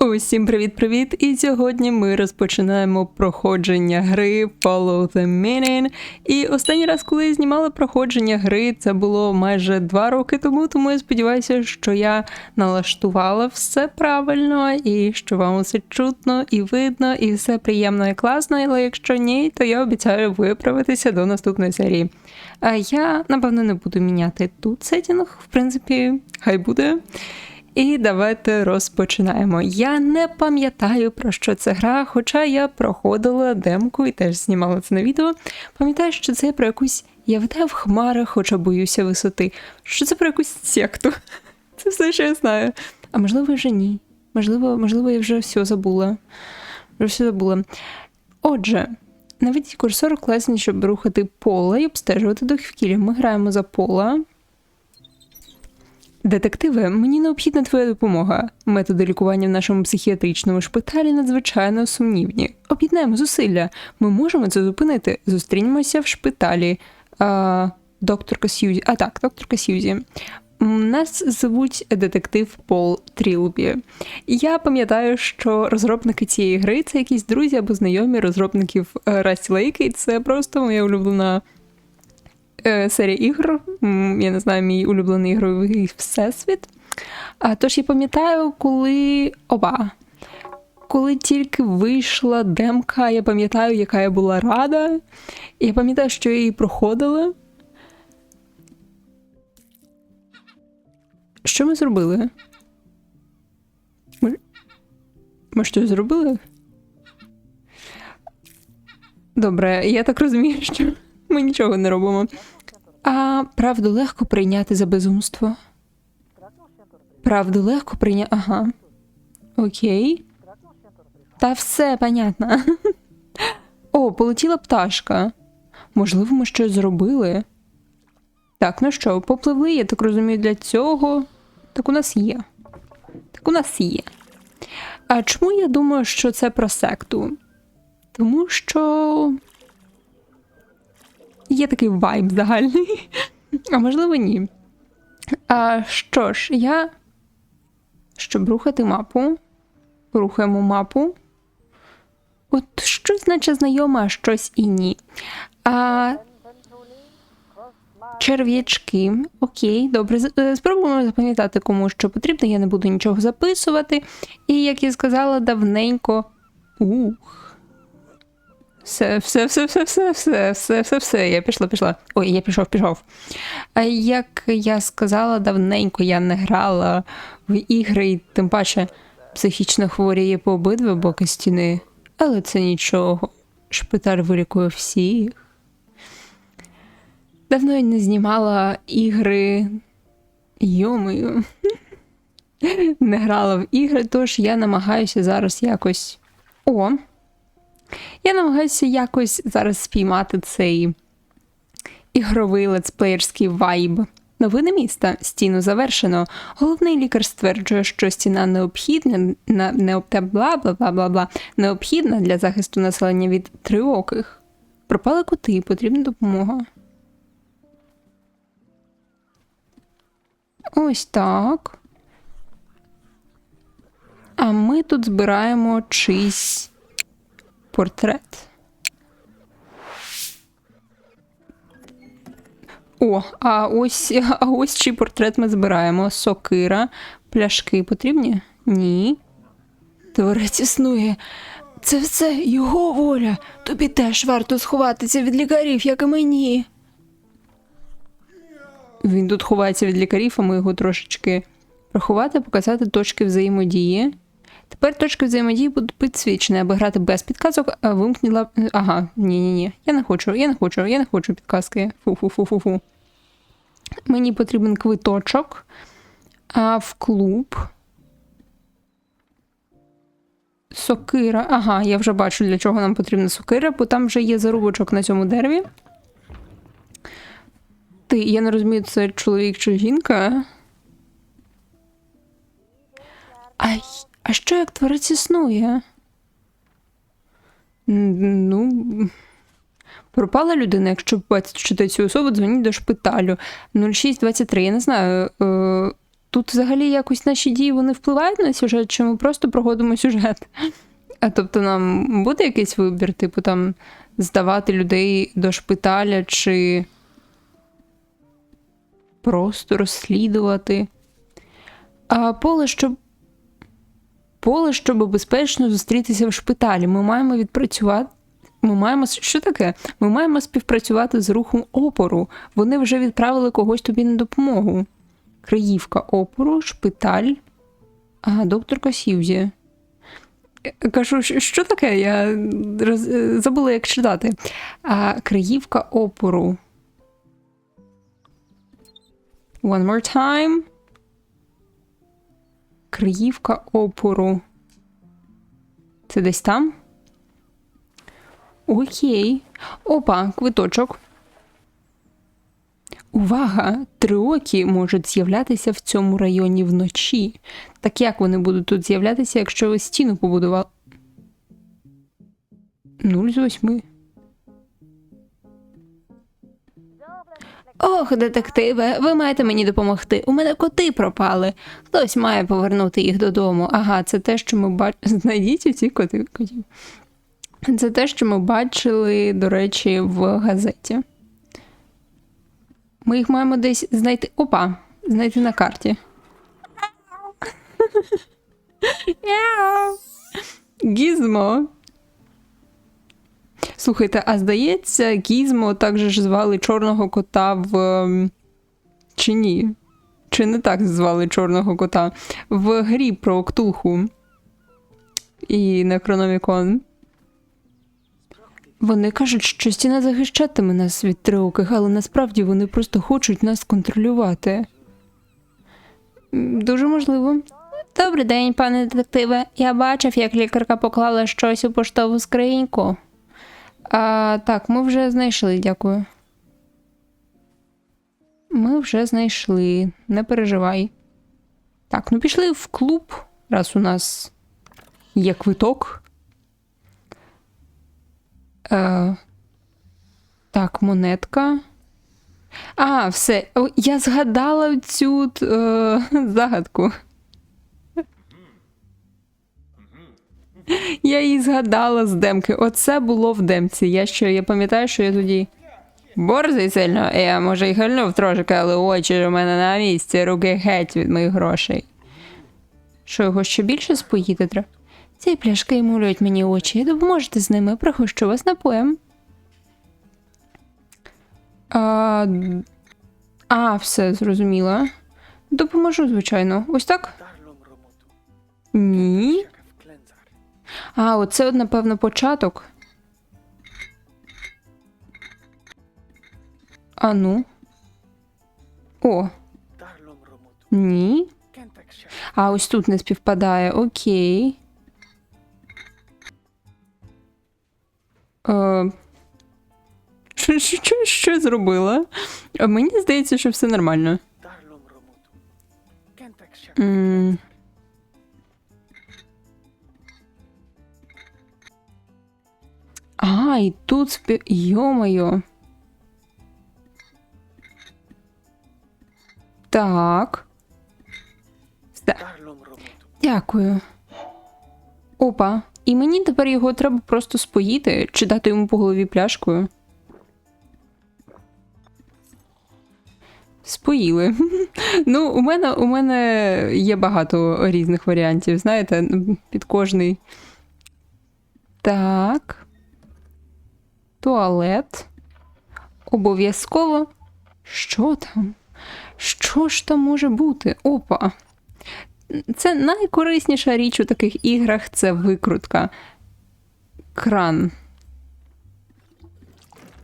Усім привіт-привіт! І сьогодні ми розпочинаємо проходження гри Follow the Meaning. І останній раз, коли я знімала проходження гри, це було майже два роки тому, тому я сподіваюся, що я налаштувала все правильно і що вам усе чутно і видно, і все приємно і класно. Але якщо ні, то я обіцяю виправитися до наступної серії. А я, напевно, не буду міняти тут сетінг, в принципі, хай буде. І давайте розпочинаємо. Я не пам'ятаю про що це гра, хоча я проходила демку і теж знімала це на відео. Пам'ятаю, що це про якусь я витаю в хмарах, хоча боюся висоти. Що це про якусь секту? Це все, що я знаю. А можливо, вже ні. Можливо, можливо, я вже все забула. Вже все забула. Отже, навіть курсор класний, щоб рухати поле і обстежувати довкілля. Ми граємо за пола. Детективе, мені необхідна твоя допомога. Методи лікування в нашому психіатричному шпиталі надзвичайно сумнівні. Об'єднаємо зусилля. Ми можемо це зупинити. Зустрінемося в шпиталі. А, докторка Сьюзі. А так, докторка Сьюзі. Нас звуть детектив Пол Трілбі. Я пам'ятаю, що розробники цієї гри це якісь друзі або знайомі розробників е, Rusty Lake, і це просто моя улюблена е, серія ігор. Я не знаю, мій улюблений ігровий всесвіт. Тож я пам'ятаю, коли. Оба. Коли тільки вийшла демка, я пам'ятаю, яка я була рада. Я пам'ятаю, що я її проходила. Що ми зробили? Ми, ми щось зробили? Добре, я так розумію, що ми нічого не робимо. А правду легко прийняти за безумство. Правду легко прийняти. Ага. Окей. Та все, понятно. О, полетіла пташка. Можливо, ми щось зробили. Так, ну що, попливли, я так розумію, для цього. Так у нас є. Так у нас є. А чому я думаю, що це про секту? Тому що є такий вайб загальний, а можливо, ні. А що ж, я, щоб рухати мапу, рухаємо мапу. От щось, наче знайоме, а щось і ні. А черв'ячки. Окей, добре. е, Спробуємо запам'ятати, кому що потрібно. Я не буду нічого записувати. І, як я сказала, давненько. Ух. Все, все, все, все, все, все, все, все, все. Я пішла, пішла. Ой, я пішов, пішов. Як я сказала, давненько я не грала в ігри, і тим паче психічно хворі є по обидва боки стіни. Але це нічого. Шпиталь вилікує всіх. Давно я не знімала ігри. Йомою. Не грала в ігри, тож я намагаюся зараз якось. О! Я намагаюся якось зараз спіймати цей ігровий летсплеєрський вайб. Новини міста. Стіну завершено. Головний лікар стверджує, що стіна необхідна на бла бла бла бла бла необхідна для захисту населення від триоких. Пропали коти, потрібна допомога. Ось так. А ми тут збираємо чийсь портрет. О, а ось, а ось чий портрет ми збираємо. Сокира, пляшки потрібні? Ні. Творець існує. Це все його воля. Тобі теж варто сховатися від лікарів, як і мені. Він тут ховається від лікарів, а ми його трошечки приховати, показати точки взаємодії. Тепер точки взаємодії будуть підсвічені, аби грати без підказок, а вимкнула. Ага, ні-ні-ні. Я не хочу, я не хочу, я не хочу підказки. Фу-фу-фу-фу-фу. Мені потрібен квиточок а, в клуб. Сокира. Ага, я вже бачу, для чого нам потрібна сокира, бо там вже є зарубочок на цьому дереві. Ти, я не розумію, це чоловік чи жінка. А, й- а що як творець існує? Ну. Пропала людина, якщо бачите цю особу, дзвоніть до шпиталю. 0623, я не знаю. Е, тут взагалі якось наші дії вони впливають на сюжет, чи ми просто проходимо сюжет? А тобто нам буде якийсь вибір, типу там здавати людей до шпиталя, чи просто розслідувати. А поле, щоб поле, щоб безпечно зустрітися в шпиталі. Ми маємо відпрацювати. Ми маємо що таке? Ми маємо співпрацювати з рухом опору. Вони вже відправили когось тобі на допомогу. Криївка опору, шпиталь. Ага, докторка Сьюзі. Е, Кажу, «Що- що таке? Я роз... е, забула, як читати. А, Криївка опору. One more time. Криївка опору. Це десь там? Окей. Опа, квиточок. Увага! Триокі можуть з'являтися в цьому районі вночі. Так як вони будуть тут з'являтися, якщо ви стіну побудували? Нуль з восьми. Ох, детективе, ви маєте мені допомогти. У мене коти пропали. Хтось має повернути їх додому. Ага, це те, що ми бачили. Знайдіть ці коти котів. Це те, що ми бачили, до речі, в газеті. Ми їх маємо десь знайти. Опа! Знайти на карті. Гізмо. Слухайте, а здається, Гізмо також звали чорного кота в. ем, Чи ні? Чи не так звали чорного кота? В грі про Ктулху і Некрономікон. Вони кажуть, що стіна захищатиме нас від триоких, але насправді вони просто хочуть нас контролювати. Дуже можливо. Добрий день, пане детективе. Я бачив, як лікарка поклала щось у поштову скриньку. А, так, ми вже знайшли, дякую. Ми вже знайшли, не переживай. Так, ну пішли в клуб, раз у нас є квиток. Е, так, монетка. А, все. Я згадала цю е, загадку. Я її згадала з демки. Оце було в демці. Я ще я пам'ятаю, що я тоді борзий сильно. Я може й гальнув трошки, але очі у мене на місці, руки геть від моїх грошей. Що його ще більше споїти треба? Ці пляшки мулюють мені очі. Допоможете з ними, пригощу вас напоєм. А, а, все, зрозуміла. Допоможу, звичайно. Ось так? Ні. А, оце, напевно, початок. А ну. О, ні. А ось тут не співпадає. Окей. Е, що, що, що, зробила? Мені здається, що все нормально. М. А, і тут спів... Йо-моє. Так. Все. Дякую. Опа. І мені тепер його треба просто споїти чи дати йому по голові пляшкою. Споїли. Ну, у мене, у мене є багато різних варіантів, знаєте, під кожний. Так. Туалет. Обов'язково. Що там? Що ж там може бути? Опа. Це найкорисніша річ у таких іграх це викрутка. Кран.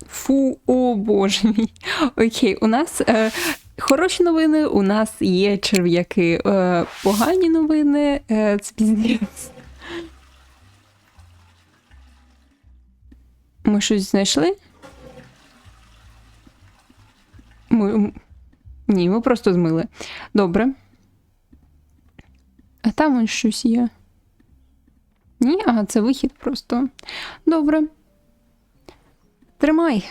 Фу, о боже мій. Окей, у нас е, хороші новини, у нас є черв'яки. Е, погані новини е, це піздець. Ми щось знайшли? Ми... Ні, ми просто змили. Добре. А там он щось є. Ні, ага, це вихід просто. Добре. Тримай.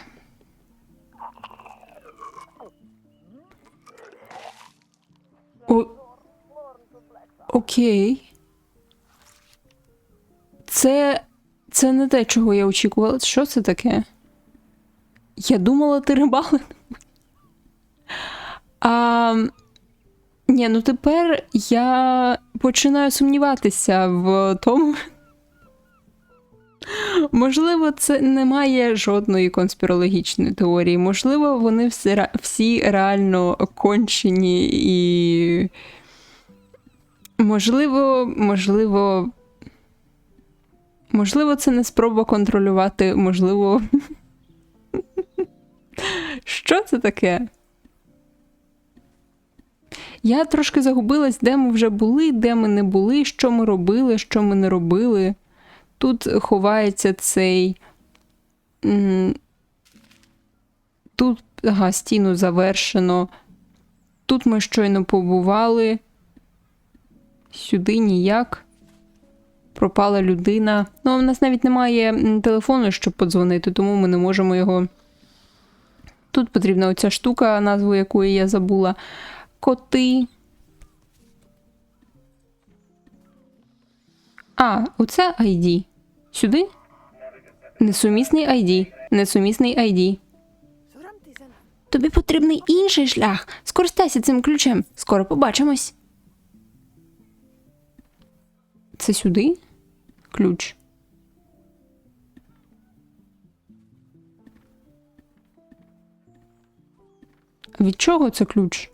О, Окей. Це. Це не те, чого я очікувала. Що це таке? Я думала, ти рибалин. А. Ні, ну тепер я починаю сумніватися в тому. Можливо, це не має жодної конспірологічної теорії. Можливо, вони всі, всі реально кончені і. Можливо, можливо. Можливо, це не спроба контролювати, можливо. Що це таке? Я трошки загубилась, де ми вже були, де ми не були, що ми робили, що ми не робили. Тут ховається цей. Тут ага, стіну завершено. Тут ми щойно побували. Сюди ніяк. Пропала людина. Ну, в нас навіть немає телефону, щоб подзвонити, тому ми не можемо його. Тут потрібна оця штука, назву якої я забула. Коти. А, оце ID. Сюди? Несумісний ID. Несумісний ID. Тобі потрібний інший шлях. Скористайся цим ключем. Скоро побачимось. Це сюди? Ключ. Від чого це ключ?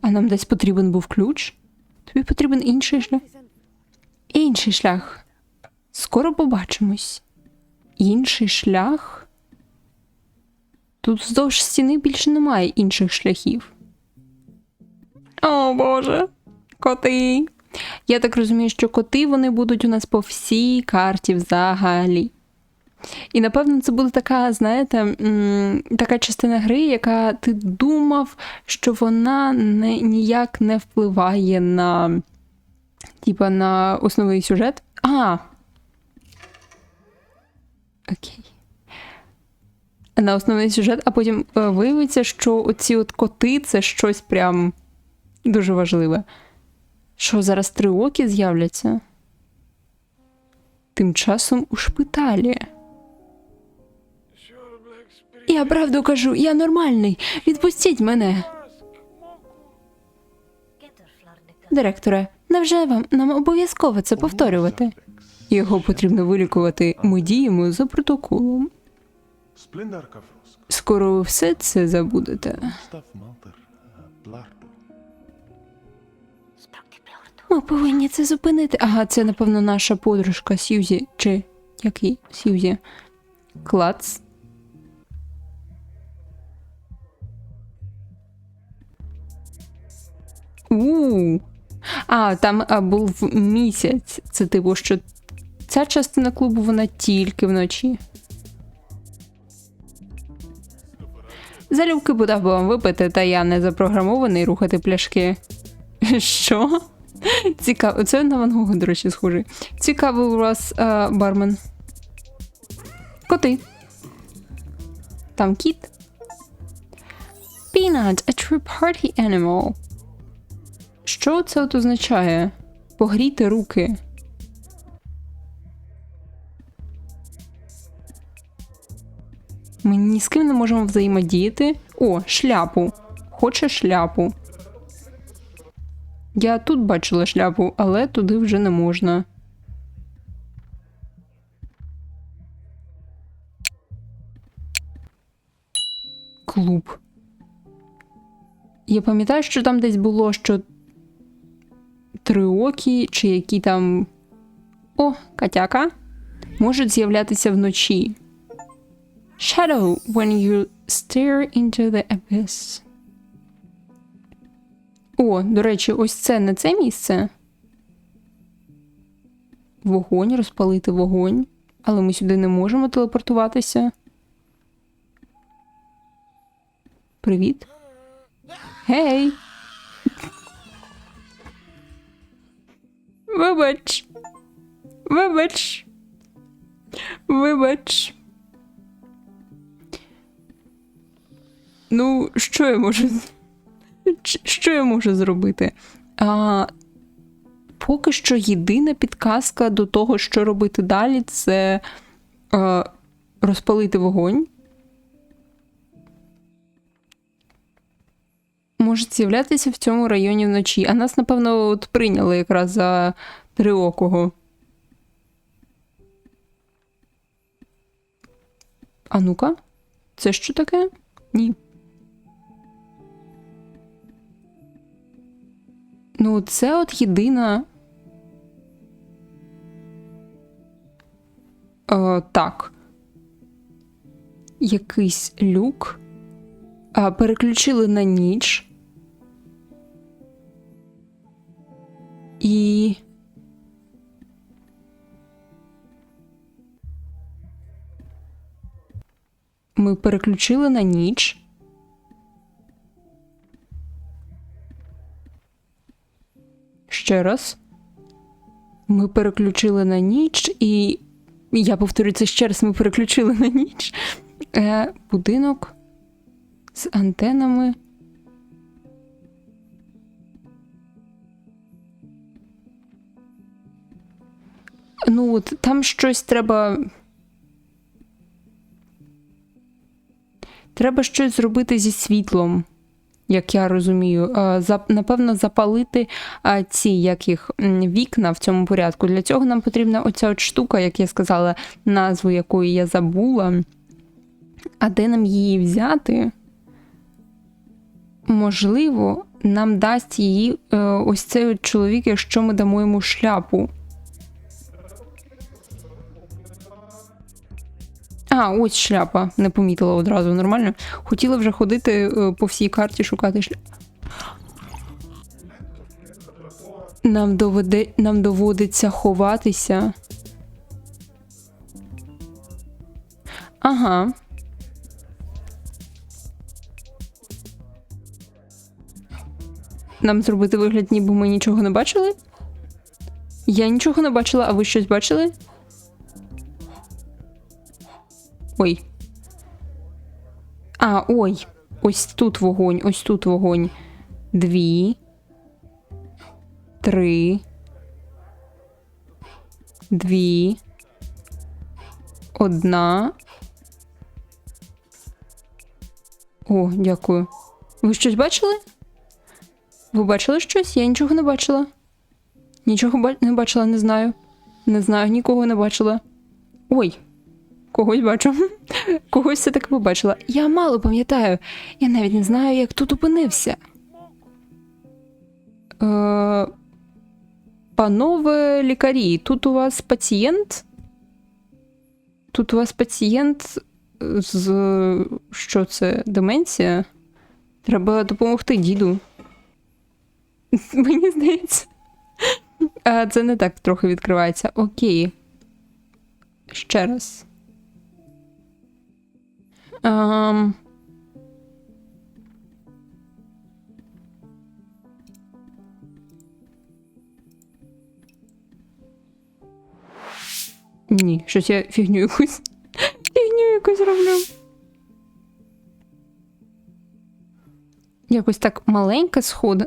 А нам десь потрібен був ключ? Тобі потрібен інший шлях? Інший шлях. Скоро побачимось. Інший шлях? Тут вздовж стіни більше немає інших шляхів. О Боже, коти. Я так розумію, що коти вони будуть у нас по всій карті взагалі. І напевно це буде така, знаєте, така частина гри, яка ти думав, що вона не, ніяк не впливає на, типа, на основний сюжет. А. Окей. На основний сюжет, а потім е, виявиться, що оці от коти це щось прям дуже важливе. Що зараз три оки з'являться? Тим часом у шпиталі. Я правду кажу, я нормальний. Відпустіть мене. Директоре, невже вам нам обов'язково це повторювати? Його потрібно вилікувати. Ми діємо за протоколом. Скоро ви все це забудете. Ми повинні це зупинити. Ага, це, напевно, наша подружка Сьюзі. Чи який Сьюзі? Клац. у А, там а, був місяць. Це типу, що ця частина клубу вона тільки вночі. Залюбки подав би вам випити, та я не запрограмований рухати пляшки. Що? Цікаво. Це на Ван Гога, до речі, схожий. Цікавий у вас е, бармен. Коти. Там кіт. Peanut, a true party animal. Що це от означає? Погріти руки. Ми ні з ким не можемо взаємодіяти. О, шляпу. Хоче шляпу. Я тут бачила шляпу, але туди вже не можна. Клуб. Я пам'ятаю, що там десь було, що триокі, чи які там. О, котяка. Можуть з'являтися вночі. Shadow when you stare into the abyss. О, до речі, ось це не це місце. Вогонь, розпалити вогонь. Але ми сюди не можемо телепортуватися. Привіт. Гей. Вибач. Вибач. Вибач. Ну, що я можу. Що я можу зробити? А, поки що єдина підказка до того, що робити далі, це е, розпалити вогонь. Можуть з'являтися в цьому районі вночі. А нас, напевно, от прийняли якраз за триокого. А ну-ка, це що таке? Ні. Ну, це от єдина. Е, так. Якийсь люк. А, переключили на ніч. І. Ми переключили на ніч. Ще раз. Ми переключили на ніч, і я повторю це ще раз: ми переключили на ніч. Е, будинок з антенами. Ну, от там щось треба. Треба щось зробити зі світлом, як я розумію. Е, Напевно, запалити ці як їх, вікна в цьому порядку. Для цього нам потрібна оця от штука, як я сказала, назву якої я забула. А де нам її взяти? Можливо, нам дасть її е, ось цей от чоловік, якщо ми дамо йому шляпу. А, ось шляпа. Не помітила одразу нормально. Хотіла вже ходити е, по всій карті шукати шляпу. Нам, доведе, нам доводиться ховатися. Ага. Нам зробити вигляд, ніби ми нічого не бачили? Я нічого не бачила, а ви щось бачили? Ой. А, ой. Ось тут вогонь, ось тут вогонь. Дві. Три. Дві. Одна. О, дякую. Ви щось бачили? Ви бачили щось? Я нічого не бачила. Нічого не бачила, не знаю. Не знаю, нікого не бачила. Ой, когось бачу. Когось все таки побачила. Я мало пам'ятаю. Я навіть не знаю, як тут опинився. Е, панове лікарі, тут у вас пацієнт? Тут у вас пацієнт з. Що це? Деменція? Треба допомогти діду. Мені здається. А, це не так трохи відкривається. Окей. Ще раз. Ам... Ні, щось я фігню якусь. Фігню якусь роблю. Якось так маленька схода.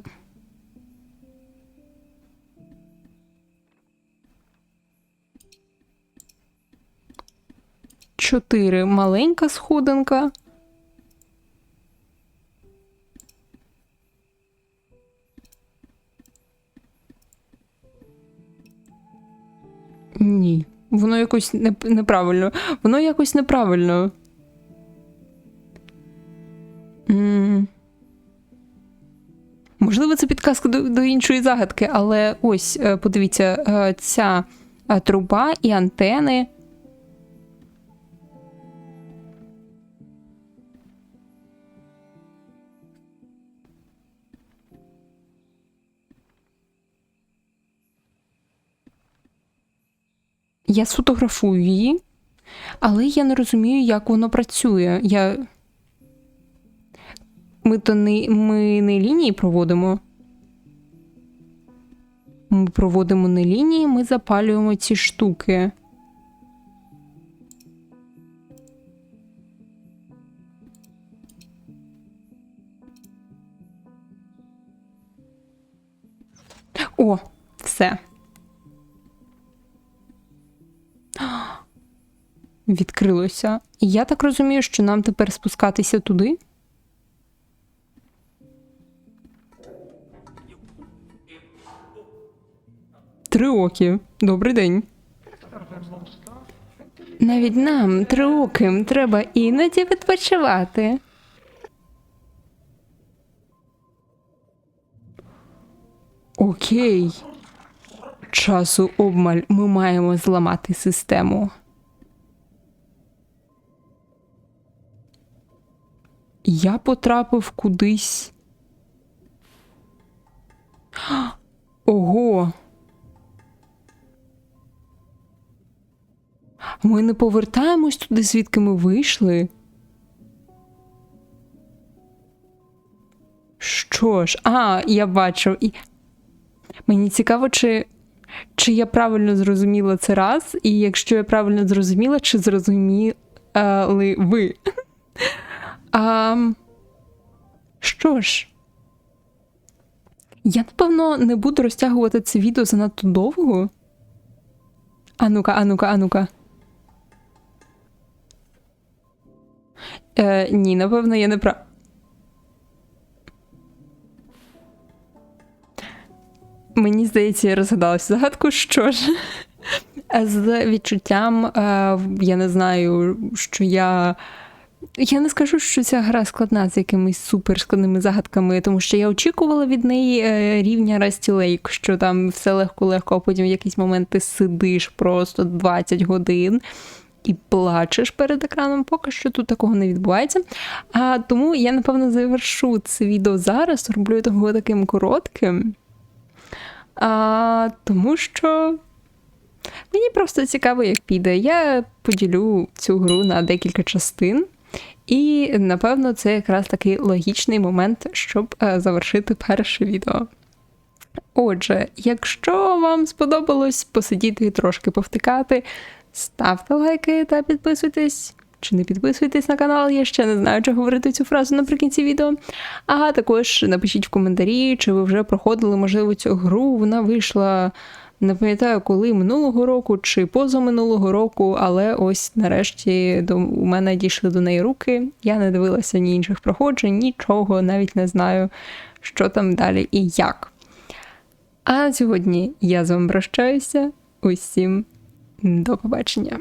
Чотири маленька сходинка. Ні, воно якось не, неправильно. Воно якось неправильно. м Можливо, це підказка до, до іншої загадки, але ось, е, подивіться, е, ця е, труба і антени. Я сфотографую її, але я не розумію, як воно працює. Я... Ми то не, ми не лінії проводимо. Ми проводимо не лінії, ми запалюємо ці штуки. О, все. Відкрилося. І я так розумію, що нам тепер спускатися туди. Три оки. Добрий день. Навіть нам, триоким, треба іноді відпочивати. Окей. Часу обмаль ми маємо зламати систему. Я потрапив кудись. Ого. Ми не повертаємось туди, звідки ми вийшли. Що ж, а, я бачу. Мені цікаво, чи, чи я правильно зрозуміла це раз, і якщо я правильно зрозуміла, чи зрозуміли ви. А, що ж, я напевно не буду розтягувати це відео занадто довго. А ну-ка, а ну-ка, а ну-ка. Е, ні, напевно, я не прав. Мені здається, я розгадалася загадку, що ж. З відчуттям, е, я не знаю, що я. Я не скажу, що ця гра складна з якимись суперскладними загадками, тому що я очікувала від неї е, рівня Rusty Lake, що там все легко-легко, а потім в якийсь момент ти сидиш просто 20 годин і плачеш перед екраном. Поки що тут такого не відбувається. А тому я, напевно, завершу це відео зараз, роблю його таким коротким. А, тому що мені просто цікаво, як піде. Я поділю цю гру на декілька частин. І, напевно, це якраз такий логічний момент, щоб е, завершити перше відео. Отже, якщо вам сподобалось посидіти і трошки повтикати, ставте лайки та підписуйтесь. Чи не підписуйтесь на канал, я ще не знаю, чи говорити цю фразу наприкінці відео. А також напишіть в коментарі, чи ви вже проходили, можливо, цю гру. Вона вийшла, не пам'ятаю, коли минулого року чи позаминулого року, але ось нарешті до, у мене дійшли до неї руки. Я не дивилася ні інших проходжень, нічого, навіть не знаю, що там далі і як. А сьогодні я з вами прощаюся. Усім до побачення.